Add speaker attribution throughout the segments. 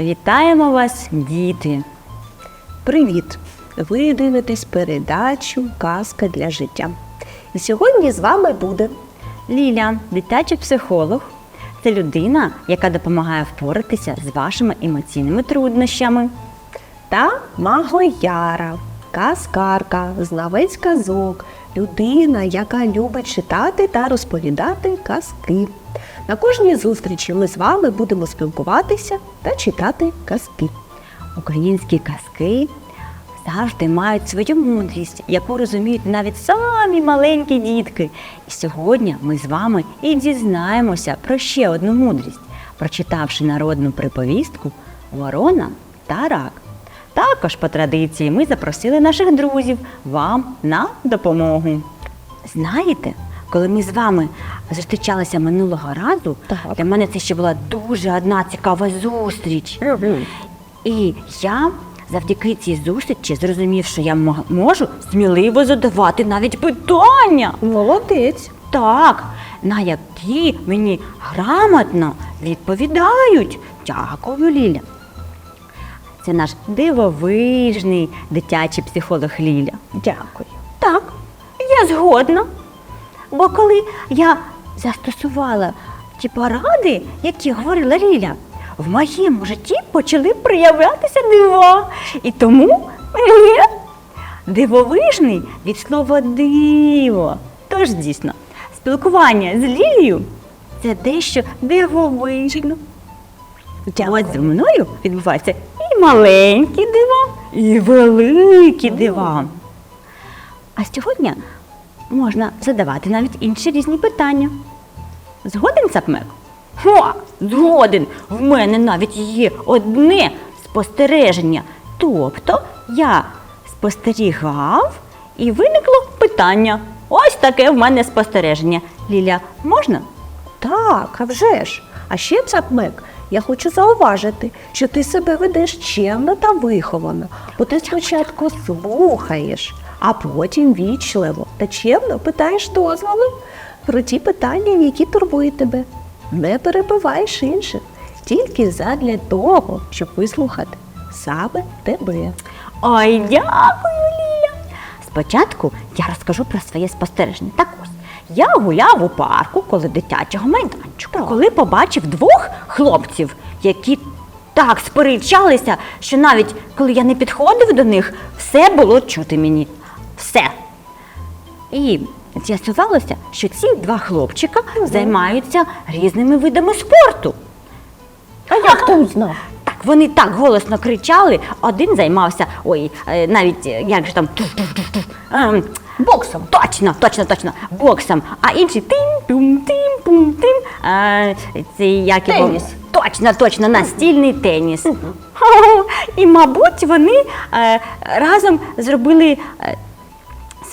Speaker 1: Вітаємо вас, діти!
Speaker 2: Привіт! Ви дивитесь передачу Казка для життя. І сьогодні з вами буде
Speaker 1: Ліля, дитячий психолог, це людина, яка допомагає впоратися з вашими емоційними труднощами.
Speaker 2: та Магояра, казкарка, знавець казок, людина, яка любить читати та розповідати казки. На кожній зустрічі ми з вами будемо спілкуватися та читати казки.
Speaker 1: Українські казки завжди мають свою мудрість, яку розуміють навіть самі маленькі дітки. І сьогодні ми з вами і дізнаємося про ще одну мудрість, прочитавши народну приповістку Ворона та рак. Також по традиції ми запросили наших друзів вам на допомогу. Знаєте, коли ми з вами зустрічалися минулого разу,
Speaker 2: Так.
Speaker 1: для мене це ще була дуже одна цікава зустріч. І я завдяки цій зустрічі зрозумів, що я можу сміливо задавати навіть питання.
Speaker 2: Молодець!
Speaker 1: Так, на які мені грамотно відповідають. Дякую, Ліля. Це наш дивовижний дитячий психолог Ліля.
Speaker 2: Дякую.
Speaker 1: Так, я згодна. Бо коли я застосувала ті поради, які говорила Ліля, в моєму житті почали проявлятися дива. І тому мені дивовижний від слова диво. Тож дійсно, спілкування з Лілією це дещо дивовижно. От зі мною відбуваються і маленькі дива, і великі дива. А сьогодні можна задавати навіть інші різні питання. Згоден, Сапмек? О, згоден. В мене навіть є одне спостереження. Тобто я спостерігав і виникло питання. Ось таке в мене спостереження. Ліля, можна?
Speaker 2: Так, а вже ж. А ще цапмек. Я хочу зауважити, що ти себе ведеш чемно та виховано, бо ти спочатку слухаєш, а потім вічливо та чемно питаєш дозволу про ті питання, які турбують тебе. Не перебиваєш інших, тільки задля того, щоб вислухати саме тебе.
Speaker 1: Ой, дякую, Ліля. Спочатку я розкажу про своє спостереження. Так ось, я гуляв у парку коло дитячого майданчика, коли побачив двох хлопців, які так сперечалися, що навіть коли я не підходив до них, все було чути мені. Все. І з'ясувалося, що ці два хлопчика займаються різними видами спорту.
Speaker 2: А як ти узнав?
Speaker 1: Так, вони так голосно кричали. Один займався, ой, е, навіть е, як же там туф-туф-туф-туф, ем, боксом. Точно, точно, точно, боксом. А інший тим-тум, тим-пум, тим. Е, це як його?
Speaker 2: Теніс.
Speaker 1: Точно, точно, настільний теніс. Хо-хо. І, мабуть, вони е, разом зробили е,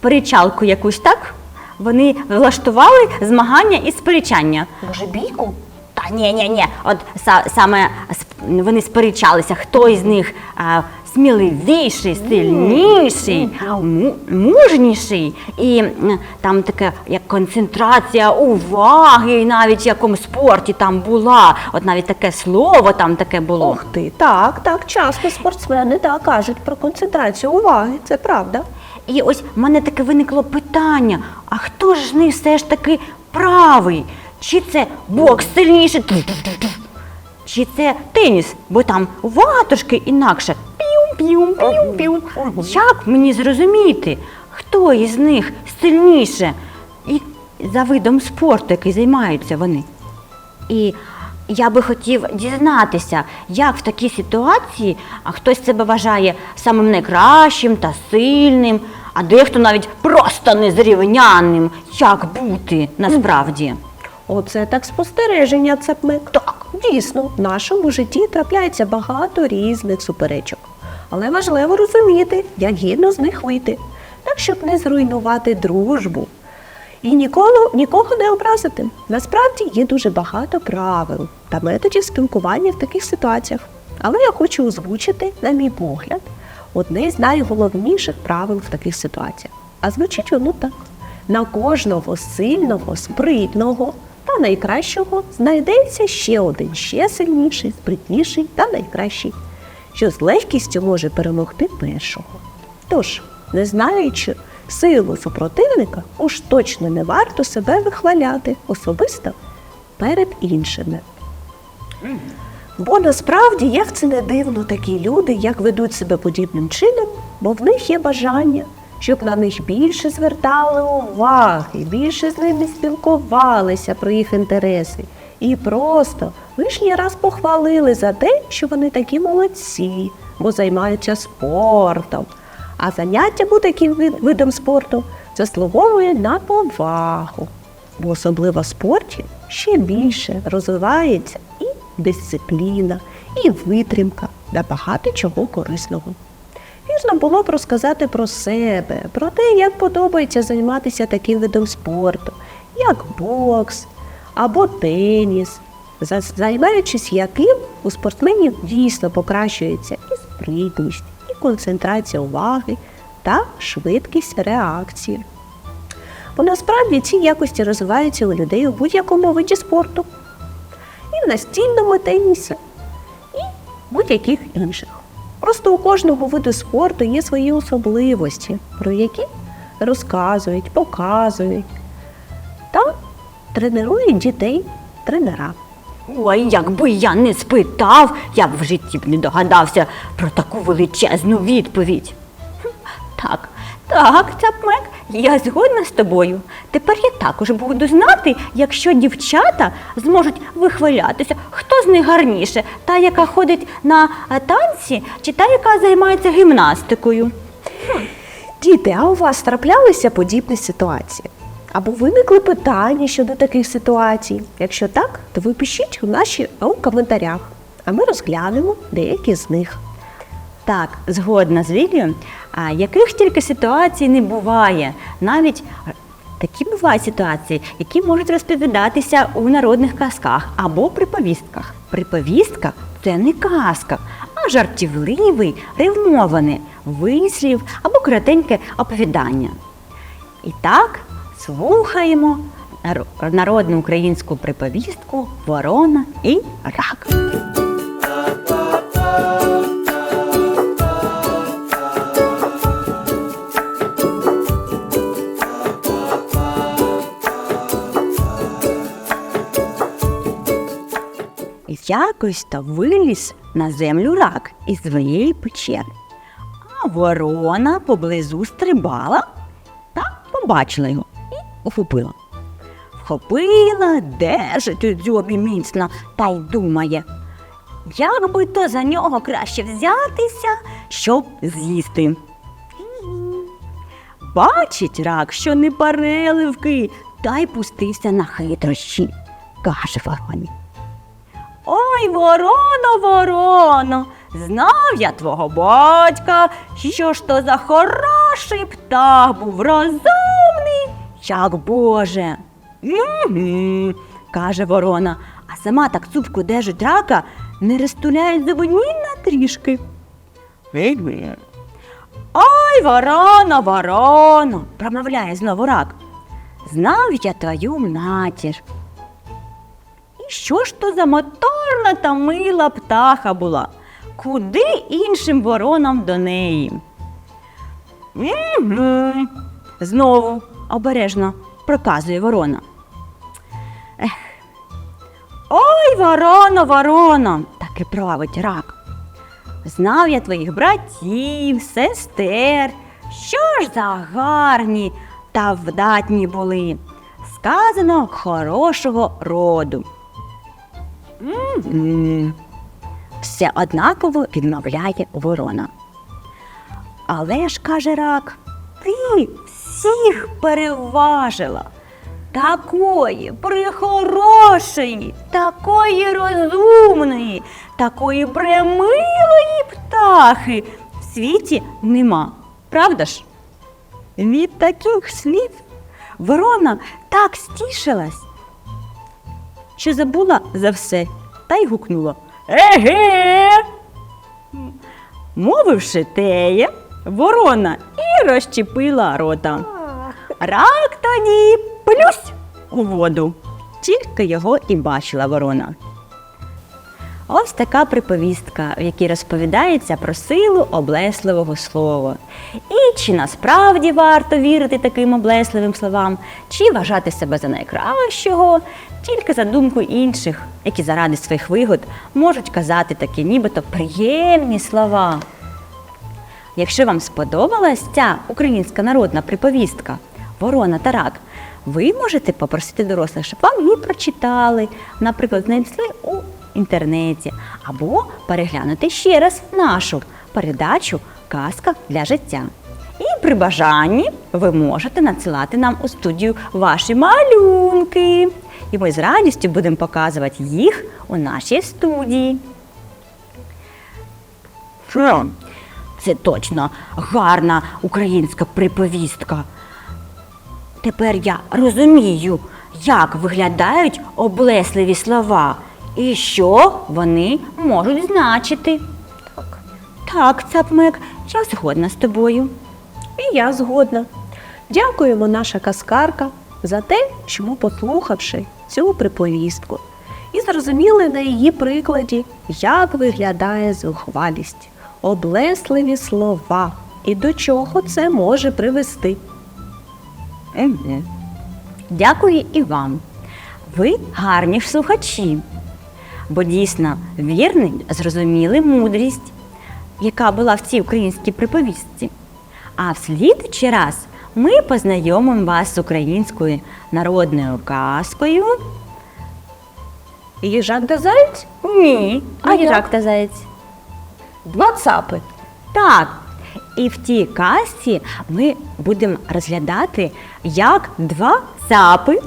Speaker 1: сперечалку якусь, так? Вони влаштували змагання із сперечання.
Speaker 2: Може, бійку?
Speaker 1: Та ні, ні, ні. От са- саме сп- вони сперечалися, хто із них а, сміливіший, сильніший, му- мужніший. І м, там таке, як концентрація уваги, навіть в якому спорті там була. От навіть таке слово там таке було.
Speaker 2: Ох ти, так, так, часто спортсмени так кажуть про концентрацію уваги, це правда.
Speaker 1: І ось в мене таке виникло питання: а хто ж них все ж таки правий? Чи це бокс сильніший? Чи це теніс? Бо там увага трошки інакше. Піум. Як мені зрозуміти, хто із них сильніше? І за видом спорту, який займаються вони. І я би хотів дізнатися, як в такій ситуації хтось себе вважає самим найкращим та сильним, а дехто навіть просто незрівняним. Як бути насправді?
Speaker 2: Оце так спостереження, цепмик. Так, дійсно, в нашому житті трапляється багато різних суперечок. Але важливо розуміти, як гідно з них вийти, так щоб не зруйнувати дружбу. І ніколи нікого не образити. Насправді є дуже багато правил та методів спілкування в таких ситуаціях. Але я хочу озвучити, на мій погляд, одне з найголовніших правил в таких ситуаціях. А звучить воно так: на кожного сильного, спритного та найкращого знайдеться ще один, ще сильніший, спритніший та найкращий, що з легкістю може перемогти першого. Тож, не знаючи силу супротивника, уж точно не варто себе вихваляти особисто перед іншими. Бо насправді, як це не дивно, такі люди, як ведуть себе подібним чином, бо в них є бажання, щоб на них більше звертали уваги, більше з ними спілкувалися про їх інтереси. І просто лишній раз похвалили за те, що вони такі молодці, бо займаються спортом. А заняття будь-яким видом спорту заслуговує на повагу бо особливо в спорті ще більше розвивається дисципліна, і витримка та багато чого корисного. Вірно було б розказати про себе, про те, як подобається займатися таким видом спорту, як бокс або теніс, займаючись яким у спортсменів дійсно покращується і спритність, і концентрація уваги та швидкість реакції. Бо насправді ці якості розвиваються у людей у будь-якому виді спорту. Настільному тенісі, і будь-яких інших. Просто у кожного виду спорту є свої особливості, про які розказують, показують та тренують дітей тренера.
Speaker 1: Ой, якби я не спитав, я б в житті б не догадався про таку величезну відповідь. Так, так, Цапмек, я згодна з тобою. Тепер я також буду знати, якщо дівчата зможуть вихвалятися, хто з них гарніше, та, яка ходить на танці, чи та, яка займається гімнастикою.
Speaker 2: Діти, а у вас траплялися подібні ситуації? Або виникли питання щодо таких ситуацій? Якщо так, то ви пишіть у наші у коментарях, а ми розглянемо деякі з них.
Speaker 1: Так, згодна з Лілією, яких тільки ситуацій не буває. Навіть такі бувають ситуації, які можуть розповідатися у народних казках або приповістках. Приповістка це не казка, а жартівливий, ривмований вислів або коротеньке оповідання. І так, слухаємо народну українську приповістку Ворона і рак. Якось то виліз на землю рак із своєї печери. А ворона поблизу стрибала та побачила його і ухопила. Вхопила, держить у дзьобі міцно та й думає, як би то за нього краще взятися, щоб з'їсти. Бачить рак, що не переливки, та й пустився на хитрощі, каже вороні. Ой, вороно, вороно, знав я твого батька, що ж то за хороший птах був розумний, як Боже. Угу, каже ворона, а сама так цупку держить рака, не розтуляє зуби ні на трішки. Ой, ворона, ворона, промовляє знову рак. Знав я твою матір. Що ж то за моторна та мила птаха була? Куди іншим воронам до неї? Мгм. Знову обережно проказує ворона. Ех. Ой, ворона, ворона, таки править рак. Знав я твоїх братів, сестер, що ж за гарні та вдатні були. Сказано хорошого роду. Мгм. Все однаково відмовляє ворона. Але ж, каже рак, ти всіх переважила. Такої прихорошої, такої розумної, такої премилої птахи в світі нема. Правда ж? Від таких слів ворона так стішилась, що забула за все та й гукнула Еге. Мовивши теє, ворона і розчепила рота. Рак тоді плюсь у воду. тільки його і бачила ворона. Ось така приповістка, в якій розповідається про силу облесливого слова. І чи насправді варто вірити таким облесливим словам, чи вважати себе за найкращого, тільки за думку інших, які заради своїх вигод можуть казати такі нібито приємні слова. Якщо вам сподобалась ця українська народна приповістка Ворона та рак, ви можете попросити дорослих, щоб вам її прочитали, наприклад, знайшли у інтернеті, або переглянути ще раз нашу передачу Казка для життя. При бажанні ви можете надсилати нам у студію ваші малюнки. І ми з радістю будемо показувати їх у нашій студії. Що? Це точно гарна українська приповістка. Тепер я розумію, як виглядають облесливі слова і що вони можуть значити.
Speaker 2: Так.
Speaker 1: Так, цапмик, я згодна з тобою.
Speaker 2: І я згодна. Дякуємо, наша казкарка, за те, що ми, послухавши цю приповістку, і зрозуміли на її прикладі, як виглядає зухвалість, облесливі слова і до чого це може привести.
Speaker 1: Еге. Дякую і вам. Ви гарні ж слухачі, бо дійсно вірний, зрозуміли мудрість, яка була в цій українській приповістці. А в слідчий раз ми познайомимо вас з українською народною казкою.
Speaker 2: Їжак да заєць?
Speaker 1: Ні, а їжак та заєць.
Speaker 2: Два цапи.
Speaker 1: Так. І в тій казці ми будемо розглядати, як два цапи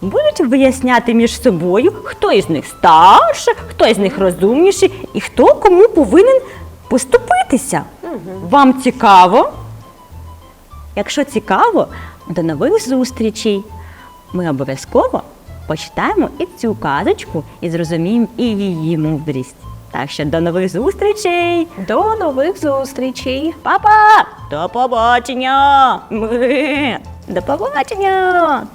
Speaker 1: будуть виясняти між собою, хто із них старше, хто із них розумніший і хто кому повинен поступитися. Вам цікаво? Якщо цікаво, до нових зустрічей. Ми обов'язково почитаємо і цю казочку і зрозуміємо і її мудрість. Так що до нових зустрічей!
Speaker 2: До нових зустрічей!
Speaker 1: Папа! До побачення! До побачення!